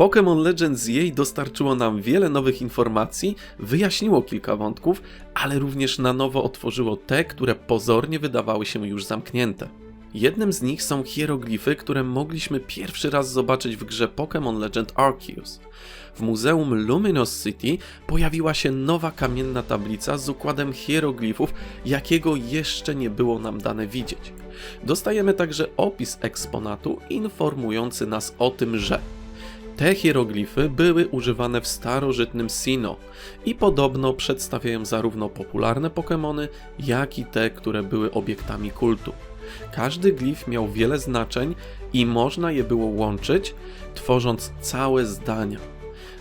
Pokémon Legends jej dostarczyło nam wiele nowych informacji, wyjaśniło kilka wątków, ale również na nowo otworzyło te, które pozornie wydawały się już zamknięte. Jednym z nich są hieroglify, które mogliśmy pierwszy raz zobaczyć w grze Pokémon Legend Arceus. W Muzeum Luminous City pojawiła się nowa kamienna tablica z układem hieroglifów, jakiego jeszcze nie było nam dane widzieć. Dostajemy także opis eksponatu informujący nas o tym, że te hieroglify były używane w starożytnym Sino i podobno przedstawiają zarówno popularne Pokémony, jak i te, które były obiektami kultu. Każdy glif miał wiele znaczeń i można je było łączyć, tworząc całe zdania.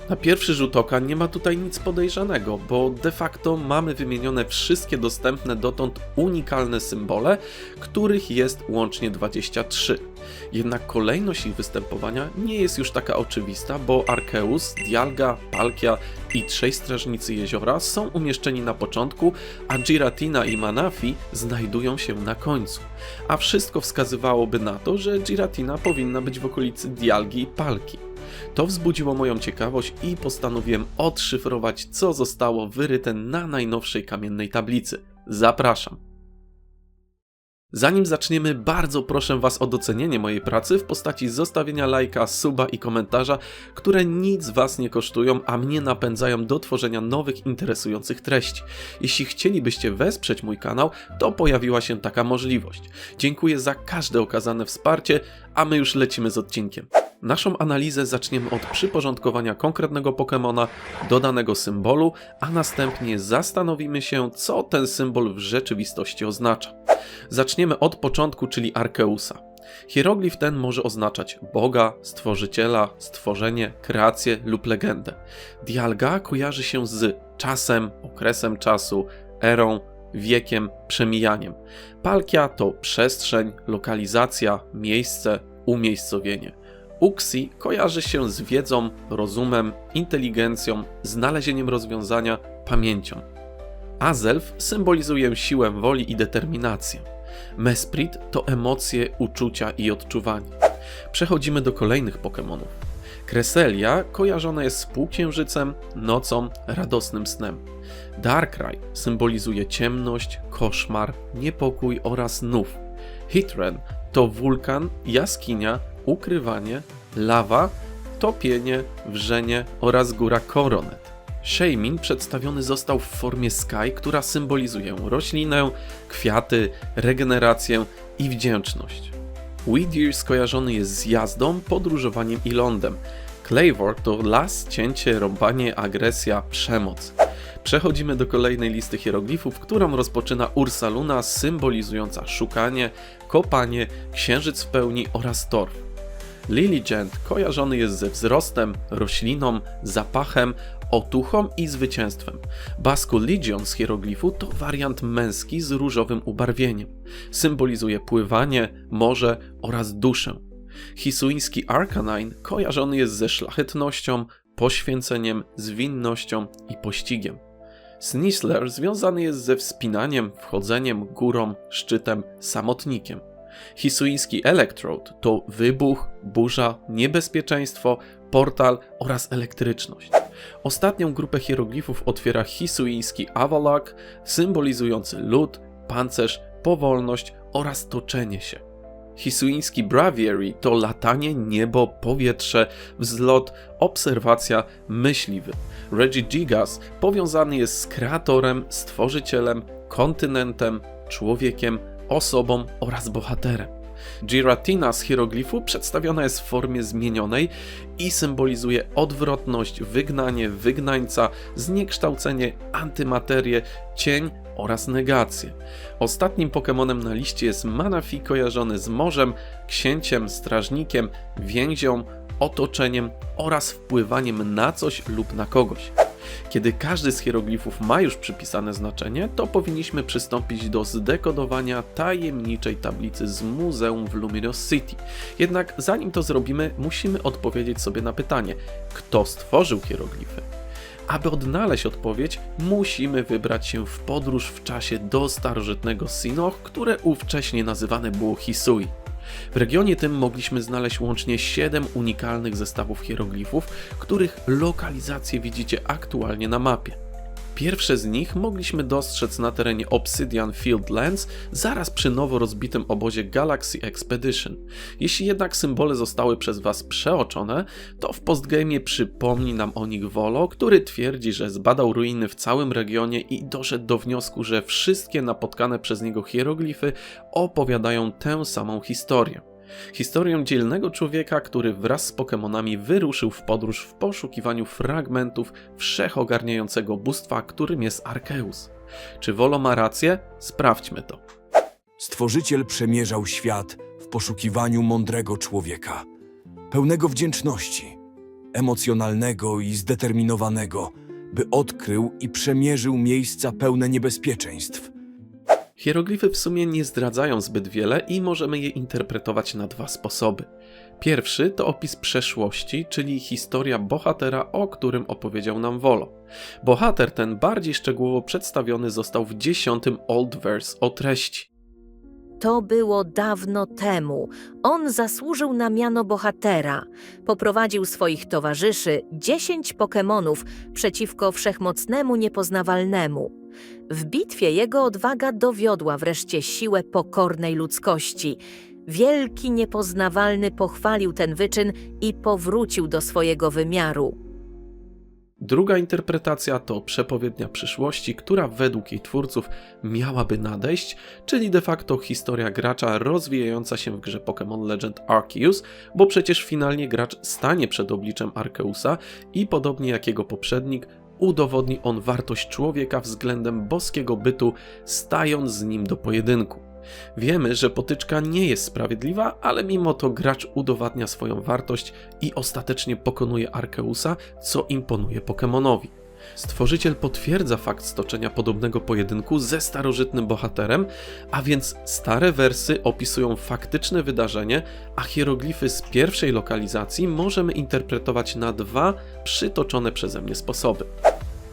Na pierwszy rzut oka nie ma tutaj nic podejrzanego, bo de facto mamy wymienione wszystkie dostępne dotąd unikalne symbole, których jest łącznie 23. Jednak kolejność ich występowania nie jest już taka oczywista, bo Arceus, Dialga, Palkia i trzej strażnicy jeziora są umieszczeni na początku, a Giratina i Manafi znajdują się na końcu. A wszystko wskazywałoby na to, że Giratina powinna być w okolicy Dialgi i Palki. To wzbudziło moją ciekawość i postanowiłem odszyfrować, co zostało wyryte na najnowszej kamiennej tablicy. Zapraszam. Zanim zaczniemy, bardzo proszę Was o docenienie mojej pracy w postaci zostawienia lajka, suba i komentarza, które nic Was nie kosztują, a mnie napędzają do tworzenia nowych, interesujących treści. Jeśli chcielibyście wesprzeć mój kanał, to pojawiła się taka możliwość. Dziękuję za każde okazane wsparcie, a my już lecimy z odcinkiem. Naszą analizę zaczniemy od przyporządkowania konkretnego Pokémona do danego symbolu, a następnie zastanowimy się, co ten symbol w rzeczywistości oznacza. Zaczniemy od początku, czyli Arkeusa. Hieroglif ten może oznaczać Boga, Stworzyciela, stworzenie, kreację lub legendę. Dialga kojarzy się z czasem, okresem czasu, erą, wiekiem, przemijaniem. Palkia to przestrzeń, lokalizacja, miejsce, umiejscowienie. Uxi kojarzy się z wiedzą, rozumem, inteligencją, znalezieniem rozwiązania, pamięcią. Azelf symbolizuje siłę woli i determinację. Mesprit to emocje, uczucia i odczuwanie. Przechodzimy do kolejnych Pokémonów. Kreselia kojarzona jest z półksiężycem, nocą, radosnym snem. Darkrai symbolizuje ciemność, koszmar, niepokój oraz nów. Hitren to wulkan, jaskinia, ukrywanie, lawa, topienie, wrzenie oraz góra Koronet. Shaymin przedstawiony został w formie Sky, która symbolizuje roślinę, kwiaty, regenerację i wdzięczność. Weedeer skojarzony jest z jazdą, podróżowaniem i lądem. Clavor to las, cięcie, rąbanie, agresja, przemoc. Przechodzimy do kolejnej listy hieroglifów, którą rozpoczyna Ursaluna symbolizująca szukanie, kopanie, księżyc w pełni oraz torf. Lilligant kojarzony jest ze wzrostem, rośliną, zapachem, otuchą i zwycięstwem. Basku Legion z hieroglifu to wariant męski z różowym ubarwieniem. Symbolizuje pływanie, morze oraz duszę. Hisuiński Arcanine kojarzony jest ze szlachetnością, poświęceniem, zwinnością i pościgiem. Snisler związany jest ze wspinaniem, wchodzeniem, górą, szczytem, samotnikiem. Hisuiński Electrode to wybuch, burza, niebezpieczeństwo, portal oraz elektryczność. Ostatnią grupę hieroglifów otwiera hisuiński Avalak, symbolizujący lód, pancerz, powolność oraz toczenie się. Hisuiński Braviary to latanie, niebo, powietrze, wzlot, obserwacja, myśliwy. Regigigas powiązany jest z kreatorem, stworzycielem, kontynentem, człowiekiem, osobą oraz bohaterem. Giratina z hieroglifu przedstawiona jest w formie zmienionej i symbolizuje odwrotność, wygnanie, wygnańca, zniekształcenie, antymaterię, cień oraz negację. Ostatnim Pokémonem na liście jest Manafi kojarzony z morzem, księciem, strażnikiem, więzią, otoczeniem oraz wpływaniem na coś lub na kogoś. Kiedy każdy z hieroglifów ma już przypisane znaczenie, to powinniśmy przystąpić do zdekodowania tajemniczej tablicy z muzeum w Luminous City. Jednak zanim to zrobimy, musimy odpowiedzieć sobie na pytanie, kto stworzył hieroglify? Aby odnaleźć odpowiedź, musimy wybrać się w podróż w czasie do starożytnego Sinoch, które ówcześnie nazywane było Hisui. W regionie tym mogliśmy znaleźć łącznie 7 unikalnych zestawów hieroglifów, których lokalizację widzicie aktualnie na mapie. Pierwsze z nich mogliśmy dostrzec na terenie Obsidian Field Lands, zaraz przy nowo rozbitym obozie Galaxy Expedition. Jeśli jednak symbole zostały przez Was przeoczone, to w postgame przypomni nam o nich Volo, który twierdzi, że zbadał ruiny w całym regionie i doszedł do wniosku, że wszystkie napotkane przez niego hieroglify opowiadają tę samą historię. Historię dzielnego człowieka, który wraz z Pokémonami wyruszył w podróż w poszukiwaniu fragmentów wszechogarniającego bóstwa, którym jest Arceus. Czy Volo ma rację? Sprawdźmy to. Stworzyciel przemierzał świat w poszukiwaniu mądrego człowieka, pełnego wdzięczności, emocjonalnego i zdeterminowanego, by odkrył i przemierzył miejsca pełne niebezpieczeństw. Hieroglify w sumie nie zdradzają zbyt wiele i możemy je interpretować na dwa sposoby. Pierwszy to opis przeszłości, czyli historia bohatera, o którym opowiedział nam Volo. Bohater ten bardziej szczegółowo przedstawiony został w dziesiątym Old Verse o treści. To było dawno temu. On zasłużył na miano bohatera. Poprowadził swoich towarzyszy, dziesięć Pokemonów, przeciwko wszechmocnemu niepoznawalnemu. W bitwie jego odwaga dowiodła wreszcie siłę pokornej ludzkości. Wielki niepoznawalny pochwalił ten wyczyn i powrócił do swojego wymiaru. Druga interpretacja to przepowiednia przyszłości, która według jej twórców miałaby nadejść, czyli de facto historia gracza rozwijająca się w grze Pokémon Legend Arceus, bo przecież finalnie gracz stanie przed obliczem Arceusa i podobnie jak jego poprzednik, udowodni on wartość człowieka względem boskiego bytu, stając z nim do pojedynku. Wiemy, że potyczka nie jest sprawiedliwa, ale mimo to gracz udowadnia swoją wartość i ostatecznie pokonuje Arceusa, co imponuje Pokemonowi. Stworzyciel potwierdza fakt stoczenia podobnego pojedynku ze starożytnym bohaterem, a więc stare wersy opisują faktyczne wydarzenie, a hieroglify z pierwszej lokalizacji możemy interpretować na dwa przytoczone przeze mnie sposoby.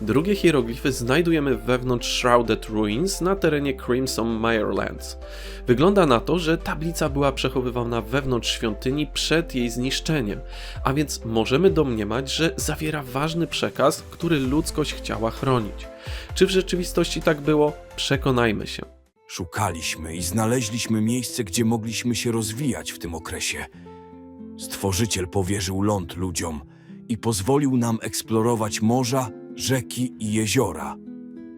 Drugie hieroglify znajdujemy wewnątrz Shrouded Ruins na terenie Crimson Mirelands. Wygląda na to, że tablica była przechowywana wewnątrz świątyni przed jej zniszczeniem, a więc możemy domniemać, że zawiera ważny przekaz, który ludzkość chciała chronić. Czy w rzeczywistości tak było? Przekonajmy się. Szukaliśmy i znaleźliśmy miejsce, gdzie mogliśmy się rozwijać w tym okresie. Stworzyciel powierzył ląd ludziom i pozwolił nam eksplorować morza, rzeki i jeziora.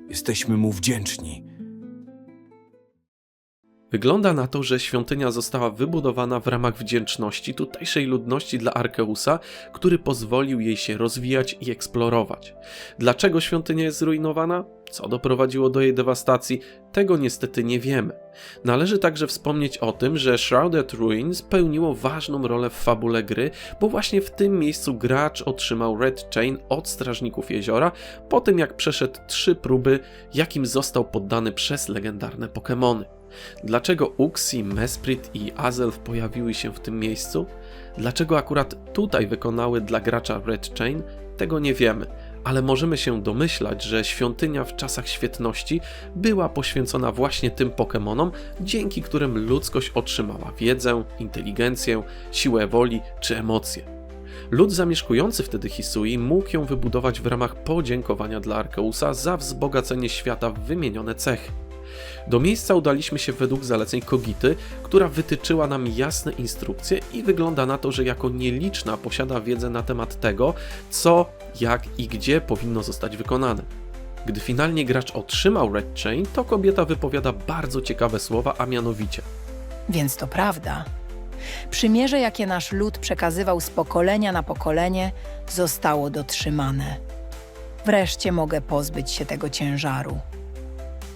Jesteśmy mu wdzięczni. Wygląda na to, że świątynia została wybudowana w ramach wdzięczności tutejszej ludności dla Arkeusa, który pozwolił jej się rozwijać i eksplorować. Dlaczego świątynia jest zrujnowana? Co doprowadziło do jej dewastacji? Tego niestety nie wiemy. Należy także wspomnieć o tym, że Shrouded Ruins pełniło ważną rolę w fabule gry, bo właśnie w tym miejscu gracz otrzymał Red Chain od strażników jeziora, po tym jak przeszedł trzy próby, jakim został poddany przez legendarne Pokémony. Dlaczego Uxie, Mesprit i Azelf pojawiły się w tym miejscu? Dlaczego akurat tutaj wykonały dla gracza Red Chain? Tego nie wiemy, ale możemy się domyślać, że świątynia w czasach świetności była poświęcona właśnie tym Pokémonom, dzięki którym ludzkość otrzymała wiedzę, inteligencję, siłę woli czy emocje. Lud zamieszkujący wtedy Hisui mógł ją wybudować w ramach podziękowania dla Arkeusa za wzbogacenie świata w wymienione cechy. Do miejsca udaliśmy się według zaleceń Kogity, która wytyczyła nam jasne instrukcje i wygląda na to, że jako nieliczna posiada wiedzę na temat tego, co, jak i gdzie powinno zostać wykonane. Gdy finalnie gracz otrzymał Red Chain, to kobieta wypowiada bardzo ciekawe słowa, a mianowicie Więc to prawda. Przymierze, jakie nasz lud przekazywał z pokolenia na pokolenie, zostało dotrzymane. Wreszcie mogę pozbyć się tego ciężaru.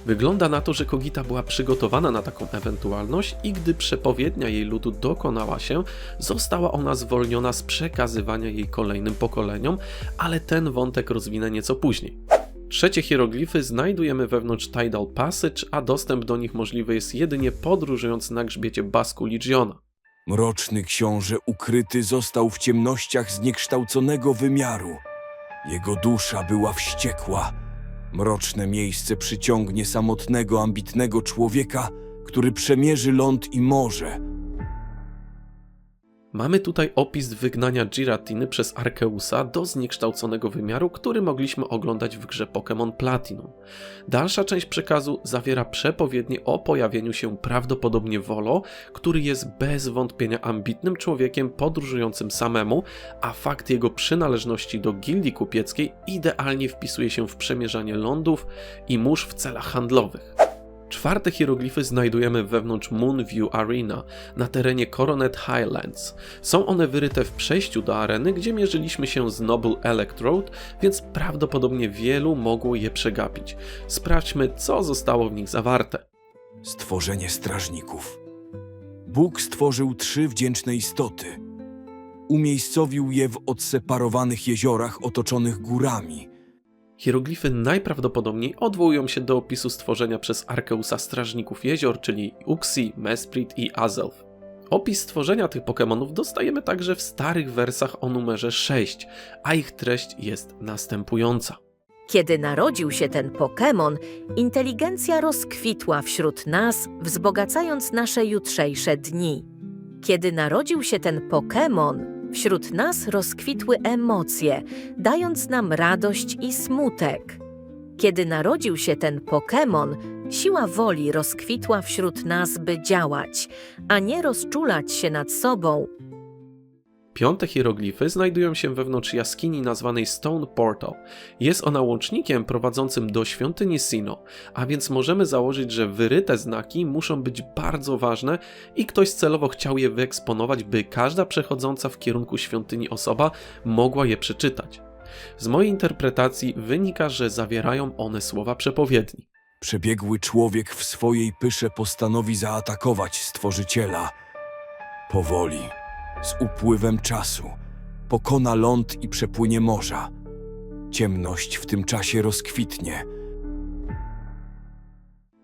Wygląda na to, że Kogita była przygotowana na taką ewentualność i gdy przepowiednia jej ludu dokonała się, została ona zwolniona z przekazywania jej kolejnym pokoleniom, ale ten wątek rozwinę nieco później. Trzecie hieroglify znajdujemy wewnątrz Tidal Passage, a dostęp do nich możliwy jest jedynie podróżując na grzbiecie Basku Legiona. Mroczny książę ukryty został w ciemnościach zniekształconego wymiaru. Jego dusza była wściekła. Mroczne miejsce przyciągnie samotnego, ambitnego człowieka, który przemierzy ląd i morze. Mamy tutaj opis wygnania Giratiny przez Arkeusa do zniekształconego wymiaru, który mogliśmy oglądać w grze Pokémon Platinum. Dalsza część przekazu zawiera przepowiednie o pojawieniu się prawdopodobnie Volo, który jest bez wątpienia ambitnym człowiekiem podróżującym samemu, a fakt jego przynależności do gildii kupieckiej idealnie wpisuje się w przemierzanie lądów i mórz w celach handlowych. Czwarte hieroglify znajdujemy wewnątrz Moonview Arena na terenie Coronet Highlands. Są one wyryte w przejściu do areny, gdzie mierzyliśmy się z Noble Electrode, więc prawdopodobnie wielu mogło je przegapić. Sprawdźmy, co zostało w nich zawarte. Stworzenie strażników. Bóg stworzył trzy wdzięczne istoty. Umiejscowił je w odseparowanych jeziorach otoczonych górami. Hieroglify najprawdopodobniej odwołują się do opisu stworzenia przez Arkeusa strażników jezior, czyli Uxie, Mesprit i Azelf. Opis stworzenia tych Pokémonów dostajemy także w starych wersach o numerze 6, a ich treść jest następująca. Kiedy narodził się ten Pokémon, inteligencja rozkwitła wśród nas, wzbogacając nasze jutrzejsze dni. Kiedy narodził się ten Pokémon, wśród nas rozkwitły emocje, dając nam radość i smutek. Kiedy narodził się ten Pokémon, siła woli rozkwitła wśród nas, by działać, a nie rozczulać się nad sobą, Piąte hieroglify znajdują się wewnątrz jaskini nazwanej Stone Portal. Jest ona łącznikiem prowadzącym do świątyni Sino, a więc możemy założyć, że wyryte znaki muszą być bardzo ważne i ktoś celowo chciał je wyeksponować, by każda przechodząca w kierunku świątyni osoba mogła je przeczytać. Z mojej interpretacji wynika, że zawierają one słowa przepowiedni. Przebiegły człowiek w swojej pysze postanowi zaatakować stworzyciela. Powoli, z upływem czasu, pokona ląd i przepłynie morza. Ciemność w tym czasie rozkwitnie.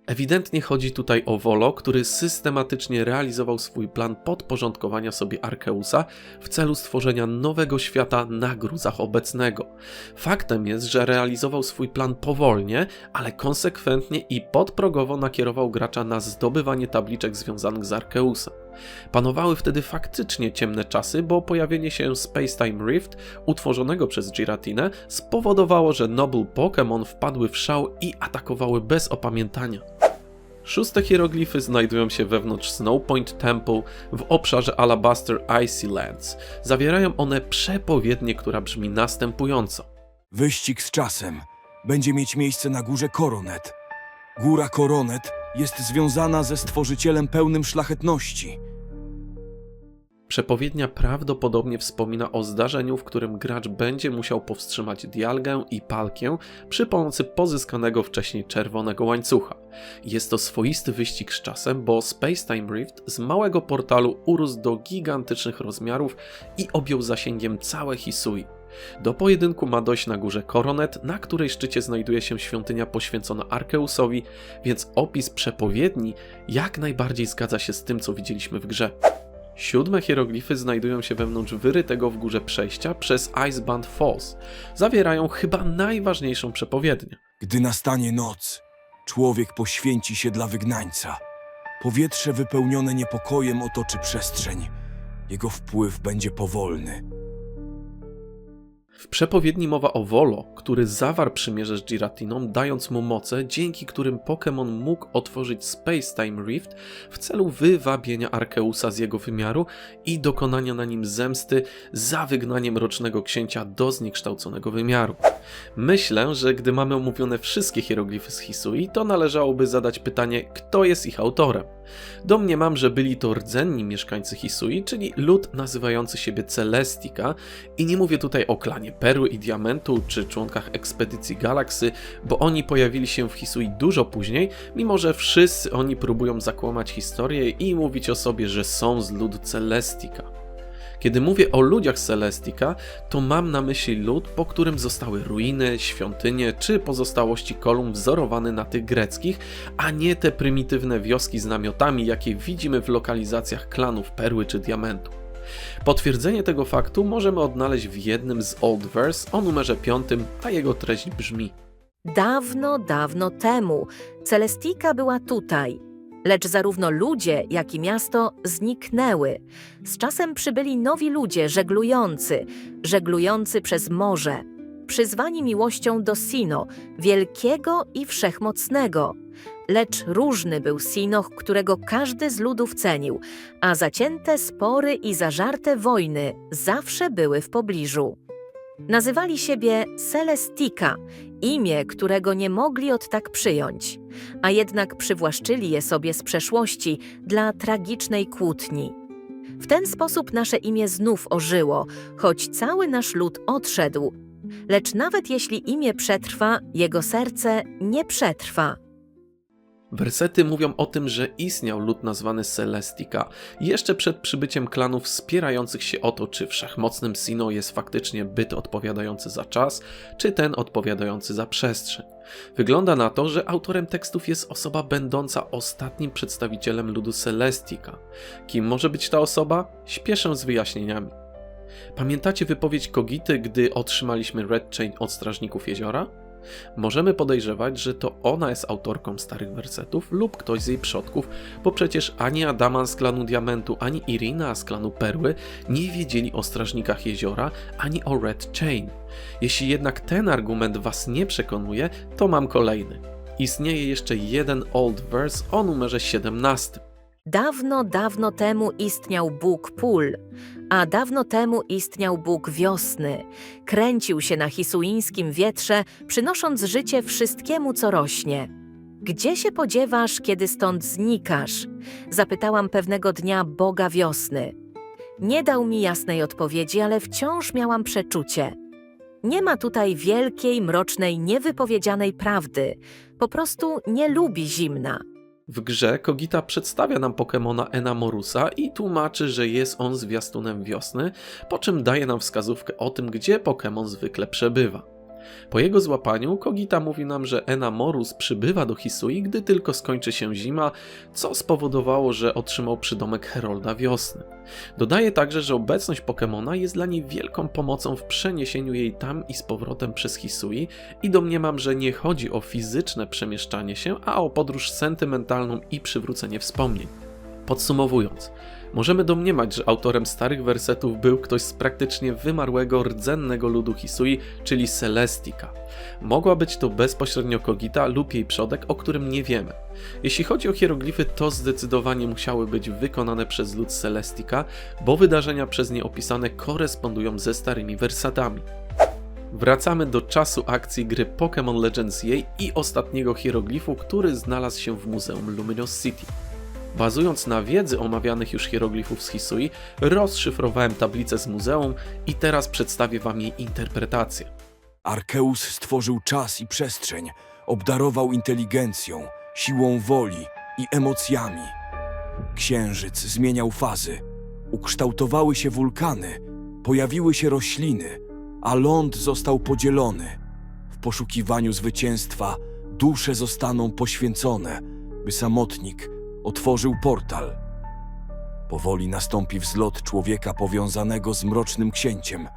Ewidentnie chodzi tutaj o Volo, który systematycznie realizował swój plan podporządkowania sobie Arkeusa w celu stworzenia nowego świata na gruzach obecnego. Faktem jest, że realizował swój plan powolnie, ale konsekwentnie i podprogowo nakierował gracza na zdobywanie tabliczek związanych z Arkeusem. Panowały wtedy faktycznie ciemne czasy, bo pojawienie się Space Time Rift, utworzonego przez Giratinę, spowodowało, że Noble Pokémon wpadły w szał i atakowały bez opamiętania. Szóste hieroglify znajdują się wewnątrz Snow Point Temple w obszarze Alabaster Icy Lands. Zawierają one przepowiednię, która brzmi następująco. Wyścig z czasem będzie mieć miejsce na górze Koronet. Góra Koronet jest związana ze stworzycielem pełnym szlachetności. Przepowiednia prawdopodobnie wspomina o zdarzeniu, w którym gracz będzie musiał powstrzymać Dialgę i Palkę przy pomocy pozyskanego wcześniej czerwonego łańcucha. Jest to swoisty wyścig z czasem, bo Space Time Rift z małego portalu urósł do gigantycznych rozmiarów i objął zasięgiem całe Hisui. Do pojedynku ma dojść na górze Koronet, na której szczycie znajduje się świątynia poświęcona Arkeusowi, więc opis przepowiedni jak najbardziej zgadza się z tym, co widzieliśmy w grze. Siódme hieroglify znajdują się wewnątrz wyrytego w górze przejścia przez Iceband Falls. Zawierają chyba najważniejszą przepowiednię. Gdy nastanie noc, człowiek poświęci się dla wygnańca. Powietrze wypełnione niepokojem otoczy przestrzeń. Jego wpływ będzie powolny. W przepowiedni mowa o Volo, który zawarł przymierze z Giratiną, dając mu moce, dzięki którym Pokémon mógł otworzyć Space Time Rift w celu wywabienia Arkeusa z jego wymiaru i dokonania na nim zemsty za wygnaniem Rocznego Księcia do zniekształconego wymiaru. Myślę, że gdy mamy omówione wszystkie hieroglify z Hisui, to należałoby zadać pytanie, kto jest ich autorem. Domniemam, że byli to rdzenni mieszkańcy Hisui, czyli lud nazywający siebie Celestica i nie mówię tutaj o klanie Perły i Diamentu czy członkach ekspedycji Galaksy, bo oni pojawili się w Hisui dużo później, mimo że wszyscy oni próbują zakłamać historię i mówić o sobie, że są z ludu Celestica. Kiedy mówię o ludziach z Celestica, to mam na myśli lud, po którym zostały ruiny, świątynie czy pozostałości kolumn wzorowane na tych greckich, a nie te prymitywne wioski z namiotami, jakie widzimy w lokalizacjach klanów Perły czy Diamentu. Potwierdzenie tego faktu możemy odnaleźć w jednym z Old Verse o numerze 5, a jego treść brzmi: Dawno, dawno temu Celestika była tutaj. Lecz zarówno ludzie, jak i miasto zniknęły. Z czasem przybyli nowi ludzie żeglujący, żeglujący przez morze, przyzwani miłością do Sino, wielkiego i wszechmocnego. Lecz różny był Sinoch, którego każdy z ludów cenił, a zacięte spory i zażarte wojny zawsze były w pobliżu. Nazywali siebie Celestika, imię, którego nie mogli od tak przyjąć, a jednak przywłaszczyli je sobie z przeszłości dla tragicznej kłótni. W ten sposób nasze imię znów ożyło, choć cały nasz lud odszedł. Lecz nawet jeśli imię przetrwa, jego serce nie przetrwa. Wersety mówią o tym, że istniał lud nazwany Celestica jeszcze przed przybyciem klanów wspierających się o to, czy wszechmocnym Sino jest faktycznie byt odpowiadający za czas, czy ten odpowiadający za przestrzeń. Wygląda na to, że autorem tekstów jest osoba będąca ostatnim przedstawicielem ludu Celestica. Kim może być ta osoba? Śpieszę z wyjaśnieniami. Pamiętacie wypowiedź Kogity, gdy otrzymaliśmy Red Chain od Strażników Jeziora? Możemy podejrzewać, że to ona jest autorką starych wersetów lub ktoś z jej przodków, bo przecież ani Adaman z klanu Diamentu, ani Irina z klanu Perły nie wiedzieli o strażnikach jeziora, ani o Red Chain. Jeśli jednak ten argument was nie przekonuje, to mam kolejny. Istnieje jeszcze jeden Old Verse o numerze 17. Dawno, dawno temu istniał Bóg pól, a dawno temu istniał Bóg wiosny. Kręcił się na hisuińskim wietrze, przynosząc życie wszystkiemu, co rośnie. Gdzie się podziewasz, kiedy stąd znikasz? Zapytałam pewnego dnia Boga wiosny. Nie dał mi jasnej odpowiedzi, ale wciąż miałam przeczucie. Nie ma tutaj wielkiej, mrocznej, niewypowiedzianej prawdy. Po prostu nie lubi zimna. W grze Kogita przedstawia nam Pokemona Enamorusa i tłumaczy, że jest on zwiastunem wiosny, po czym daje nam wskazówkę o tym, gdzie Pokemon zwykle przebywa. Po jego złapaniu Kogita mówi nam, że Enamorus przybywa do Hisui, gdy tylko skończy się zima, co spowodowało, że otrzymał przydomek Herolda Wiosny. Dodaje także, że obecność Pokemona jest dla niej wielką pomocą w przeniesieniu jej tam i z powrotem przez Hisui i domniemam, że nie chodzi o fizyczne przemieszczanie się, a o podróż sentymentalną i przywrócenie wspomnień. Podsumowując, możemy domniemać, że autorem starych wersetów był ktoś z praktycznie wymarłego rdzennego ludu Hisui, czyli Celestica. Mogła być to bezpośrednio Kogita lub jej przodek, o którym nie wiemy. Jeśli chodzi o hieroglify, to zdecydowanie musiały być wykonane przez lud Celestica, bo wydarzenia przez nie opisane korespondują ze starymi wersatami. Wracamy do czasu akcji gry Pokémon Legends jej i ostatniego hieroglifu, który znalazł się w Muzeum Luminous City. Bazując na wiedzy omawianych już hieroglifów z Hisui, rozszyfrowałem tablicę z muzeum i teraz przedstawię wam jej interpretację. Arkeus stworzył czas i przestrzeń, obdarował inteligencją, siłą woli i emocjami. Księżyc zmieniał fazy, ukształtowały się wulkany, pojawiły się rośliny, a ląd został podzielony. W poszukiwaniu zwycięstwa dusze zostaną poświęcone, by samotnik otworzył portal. Powoli nastąpi wzlot człowieka powiązanego z mrocznym księciem –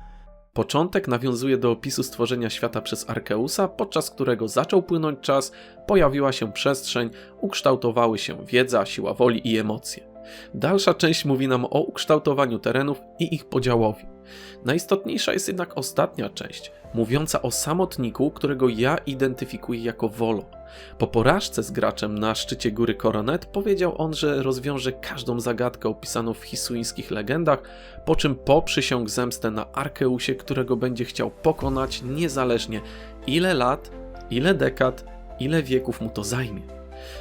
Początek nawiązuje do opisu stworzenia świata przez Arkeusa, podczas którego zaczął płynąć czas, pojawiła się przestrzeń, ukształtowały się wiedza, siła woli i emocje. Dalsza część mówi nam o ukształtowaniu terenów i ich podziałowi. Najistotniejsza jest jednak ostatnia część, mówiąca o samotniku, którego ja identyfikuję jako Volo. Po porażce z graczem na szczycie góry Koronet powiedział on, że rozwiąże każdą zagadkę opisaną w hisuińskich legendach, po czym poprzysiągł zemstę na Arkeusie, którego będzie chciał pokonać niezależnie ile lat, ile dekad, ile wieków mu to zajmie.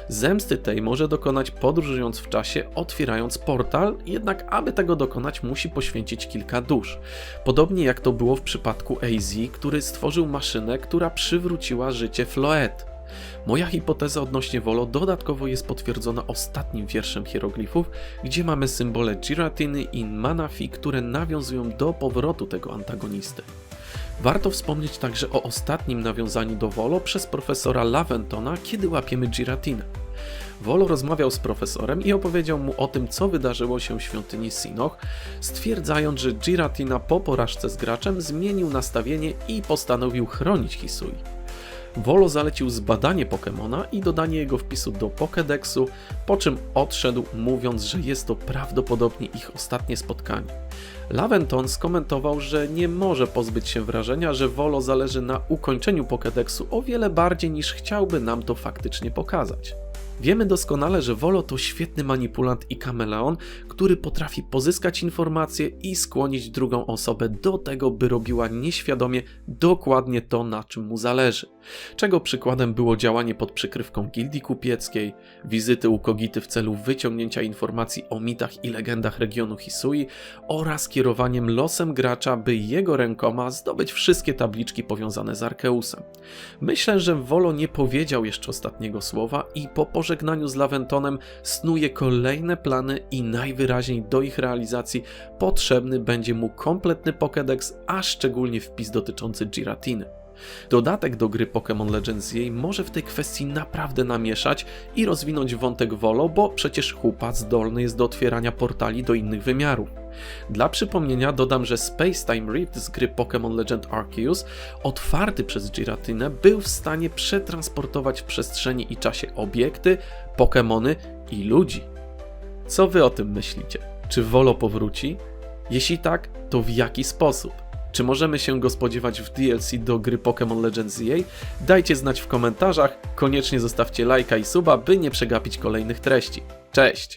Zemsty tej może dokonać podróżując w czasie, otwierając portal, jednak aby tego dokonać musi poświęcić kilka dusz. Podobnie jak to było w przypadku AZ, który stworzył maszynę, która przywróciła życie Floet. Moja hipoteza odnośnie Volo dodatkowo jest potwierdzona ostatnim wierszem hieroglifów, gdzie mamy symbole Giratiny i Manafi, które nawiązują do powrotu tego antagonisty. Warto wspomnieć także o ostatnim nawiązaniu do Volo przez profesora Laventona, kiedy łapiemy Giratinę. Volo rozmawiał z profesorem i opowiedział mu o tym, co wydarzyło się w świątyni Sinoch, stwierdzając, że Giratina po porażce z graczem zmienił nastawienie i postanowił chronić Hisui. Volo zalecił zbadanie Pokemona i dodanie jego wpisu do Pokédexu, po czym odszedł, mówiąc, że jest to prawdopodobnie ich ostatnie spotkanie. Laventon skomentował, że nie może pozbyć się wrażenia, że Volo zależy na ukończeniu Pokédexu o wiele bardziej niż chciałby nam to faktycznie pokazać. Wiemy doskonale, że Volo to świetny manipulant i kameleon, który potrafi pozyskać informacje i skłonić drugą osobę do tego, by robiła nieświadomie dokładnie to, na czym mu zależy. Czego przykładem było działanie pod przykrywką gildii kupieckiej, wizyty u Kogity w celu wyciągnięcia informacji o mitach i legendach regionu Hisui oraz kierowaniem losem gracza, by jego rękoma zdobyć wszystkie tabliczki powiązane z Arkeusem. Myślę, że Volo nie powiedział jeszcze ostatniego słowa i po pożegnaniu z Laventonem snuje kolejne plany i najwyraźniej do ich realizacji potrzebny będzie mu kompletny Pokédex, a szczególnie wpis dotyczący Giratiny. Dodatek do gry Pokémon Legends jej może w tej kwestii naprawdę namieszać i rozwinąć wątek Volo, bo przecież Hupa zdolny jest do otwierania portali do innych wymiarów. Dla przypomnienia dodam, że Space Time Rift z gry Pokémon Legend Arceus, otwarty przez Giratynę, był w stanie przetransportować w przestrzeni i czasie obiekty, Pokémony i ludzi. Co wy o tym myślicie? Czy Volo powróci? Jeśli tak, to w jaki sposób? Czy możemy się go spodziewać w DLC do gry Pokémon Legends EA? Dajcie znać w komentarzach, koniecznie zostawcie lajka i suba, by nie przegapić kolejnych treści. Cześć!